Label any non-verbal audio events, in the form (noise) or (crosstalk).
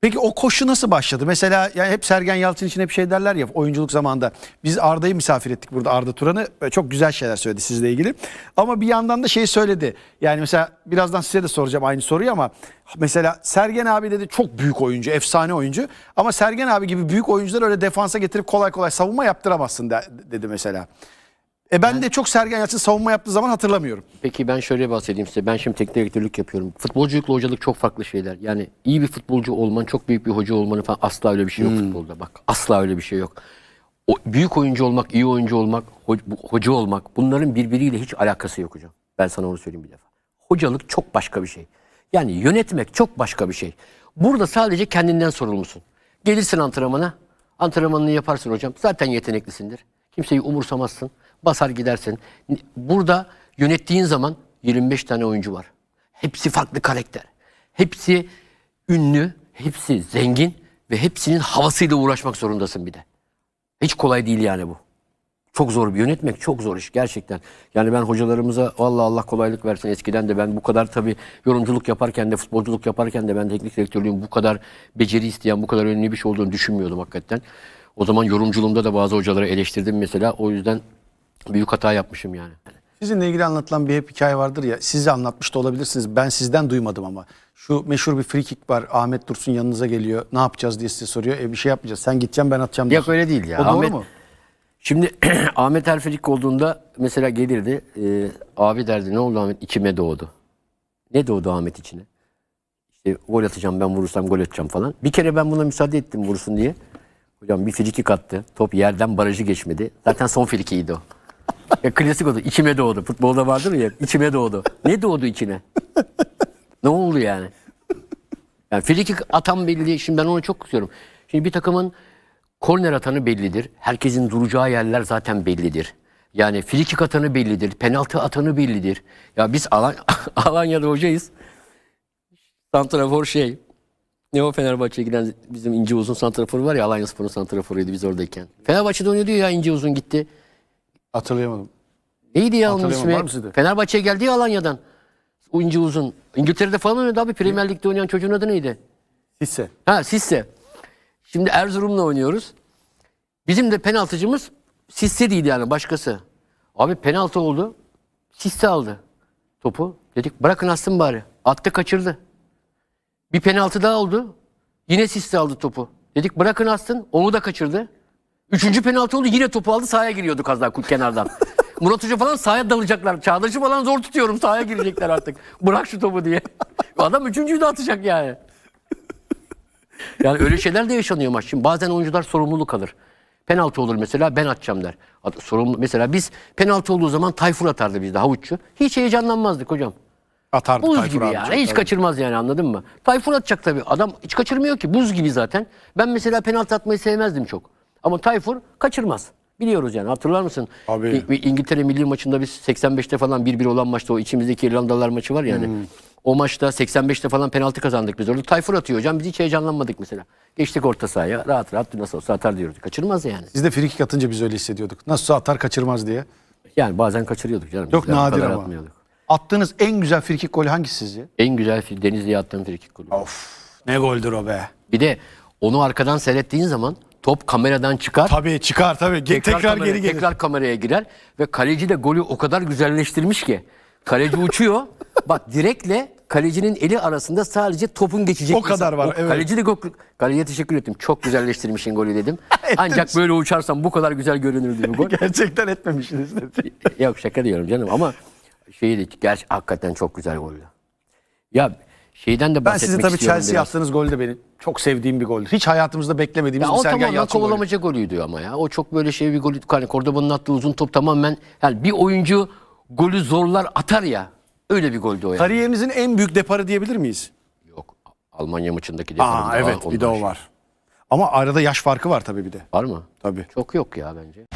Peki o koşu nasıl başladı? Mesela yani hep Sergen Yalçın için hep şey derler ya oyunculuk zamanında. Biz Arda'yı misafir ettik burada Arda Turan'ı. Çok güzel şeyler söyledi sizle ilgili. Ama bir yandan da şey söyledi. Yani mesela birazdan size de soracağım aynı soruyu ama mesela Sergen abi dedi çok büyük oyuncu, efsane oyuncu. Ama Sergen abi gibi büyük oyuncular öyle defansa getirip kolay kolay savunma yaptıramazsın de- dedi mesela. E ben de çok Sergen Yalçın savunma yaptığı zaman hatırlamıyorum. Peki ben şöyle bahsedeyim size. Ben şimdi teknik direktörlük yapıyorum. Futbolculukla hocalık çok farklı şeyler. Yani iyi bir futbolcu olman, çok büyük bir hoca olmanın falan asla öyle bir şey yok futbolda. Bak asla öyle bir şey yok. O, büyük oyuncu olmak, iyi oyuncu olmak, ho- bu- hoca olmak bunların birbiriyle hiç alakası yok hocam. Ben sana onu söyleyeyim bir defa. Hocalık çok başka bir şey. Yani yönetmek çok başka bir şey. Burada sadece kendinden sorumlusun. Gelirsin antrenmana, antrenmanını yaparsın hocam. Zaten yeteneklisindir. Kimseyi umursamazsın. Basar gidersin. Burada yönettiğin zaman 25 tane oyuncu var. Hepsi farklı karakter. Hepsi ünlü, hepsi zengin ve hepsinin havasıyla uğraşmak zorundasın bir de. Hiç kolay değil yani bu. Çok zor bir yönetmek çok zor iş gerçekten. Yani ben hocalarımıza vallahi Allah kolaylık versin. Eskiden de ben bu kadar tabii yorumculuk yaparken de futbolculuk yaparken de ben teknik direktörlüğün bu kadar beceri isteyen, bu kadar önemli bir şey olduğunu düşünmüyordum hakikaten. O zaman yorumculuğumda da bazı hocaları eleştirdim mesela. O yüzden büyük hata yapmışım yani. Sizinle ilgili anlatılan bir hep hikaye vardır ya. Siz anlatmış da olabilirsiniz. Ben sizden duymadım ama. Şu meşhur bir free kick var. Ahmet Dursun yanınıza geliyor. Ne yapacağız diye size soruyor. E bir şey yapmayacağız. Sen gideceksin ben atacağım. Yok diyorsun. öyle değil ya. O doğru Ahmet, mu? Şimdi (clears throat) Ahmet Erfelik olduğunda mesela gelirdi. e, abi derdi ne oldu Ahmet? İçime doğdu. Ne doğdu Ahmet içine? İşte gol atacağım ben vurursam gol atacağım falan. Bir kere ben buna müsaade ettim vursun diye. Hocam bir frikik attı. Top yerden barajı geçmedi. Zaten son frikiydi o. (laughs) Ya klasik oldu. İçime doğdu. Futbolda vardır ya. içime doğdu. Ne doğdu içine? ne oldu yani? Yani frikik atan belli. Şimdi ben onu çok kızıyorum. Şimdi bir takımın korner atanı bellidir. Herkesin duracağı yerler zaten bellidir. Yani frikik atanı bellidir. Penaltı atanı bellidir. Ya biz Alan (laughs) Alanya'da hocayız. Santrafor şey. Ne o Fenerbahçe'ye giden bizim İnce Uzun santraforu var ya Alanya Spor'un santraforuydu biz oradayken. Fenerbahçe'de oynuyordu ya İnce Uzun gitti. Hatırlayamadım. Neydi ya onun var ismi? mı sizde? Fenerbahçe'ye geldi ya Alanya'dan. O İnce Uzun. İngiltere'de falan oynuyordu abi. Premier Lig'de oynayan çocuğun adı neydi? Hisse. Ha Sisse. Şimdi Erzurum'la oynuyoruz. Bizim de penaltıcımız Sisse değildi yani başkası. Abi penaltı oldu. Sisse aldı topu. Dedik bırakın atsın bari. Attı kaçırdı. Bir penaltı daha oldu. Yine Sisse aldı topu. Dedik bırakın atsın. Onu da kaçırdı. Üçüncü penaltı oldu. Yine topu aldı. Sahaya giriyordu kazdan kenardan. (laughs) Murat Hoca falan sahaya dalacaklar. Çağdaş'ı falan zor tutuyorum. Sahaya girecekler artık. Bırak şu topu diye. (laughs) Adam üçüncüyü de atacak yani. (laughs) Yani öyle şeyler de yaşanıyor maç. Şimdi bazen oyuncular sorumluluk alır. Penaltı olur mesela ben atacağım der. Sorumlu, mesela biz penaltı olduğu zaman Tayfur atardı bizde havuççu. Hiç heyecanlanmazdık hocam. Atardı Buz Tayfur gibi abi yani. çok hiç tabii. kaçırmaz yani anladın mı? Tayfur atacak tabii. Adam hiç kaçırmıyor ki. Buz gibi zaten. Ben mesela penaltı atmayı sevmezdim çok. Ama Tayfur kaçırmaz. Biliyoruz yani hatırlar mısın? Abi. İ- İngiltere milli maçında biz 85'te falan 1-1 olan maçta o içimizdeki İrlandalılar maçı var yani. Hmm. O maçta 85'te falan penaltı kazandık biz orada. Tayfur atıyor hocam biz hiç heyecanlanmadık mesela. Geçtik orta sahaya rahat rahat nasıl olsa atar diyoruz. Kaçırmaz yani. Biz de free kick atınca biz öyle hissediyorduk. Nasılsa atar kaçırmaz diye. Yani bazen kaçırıyorduk canım. Çok Biz de o nadir kadar ama. atmıyorduk. Attığınız en güzel free kick golü hangisi sizce? En güzel Denizli'ye attığım frikik golü. Of. Ne goldür o be. Bir de onu arkadan seyrettiğin zaman top kameradan çıkar. Tabii çıkar tabii. Ge- Tekrar, kamera- geri gelir. Tekrar kameraya girer ve kaleci de golü o kadar güzelleştirmiş ki. Kaleci uçuyor. (laughs) Bak direkle kalecinin eli arasında sadece topun geçecek. O kadar var, evet. Kaleci de gol- kaleciye teşekkür ettim. Çok güzelleştirmişsin golü dedim. (laughs) Ancak böyle uçarsan bu kadar güzel görünürdü bu gol. (laughs) Gerçekten etmemişsiniz dedi. Yok şaka diyorum canım ama şeydi gerçi hakikaten çok güzel goldü. Ya şeyden de Ben bahsetmek sizi tabii istiyorum Chelsea biraz. yaptığınız gol de benim çok sevdiğim bir goldür. Hiç hayatımızda beklemediğimiz Ya bir o Sergen tamamen Yalçın golü. kovalamaca golüydü ama ya. O çok böyle şey bir gol. Hani Cordoba'nın attığı uzun top tamamen yani bir oyuncu golü zorlar atar ya. Öyle bir goldü o ya. Kariyerinizin en büyük deparı diyebilir miyiz? Yok. Almanya maçındaki Aa defanında evet bir de o var. Ama arada yaş farkı var tabii bir de. Var mı? Tabii. Çok yok ya bence.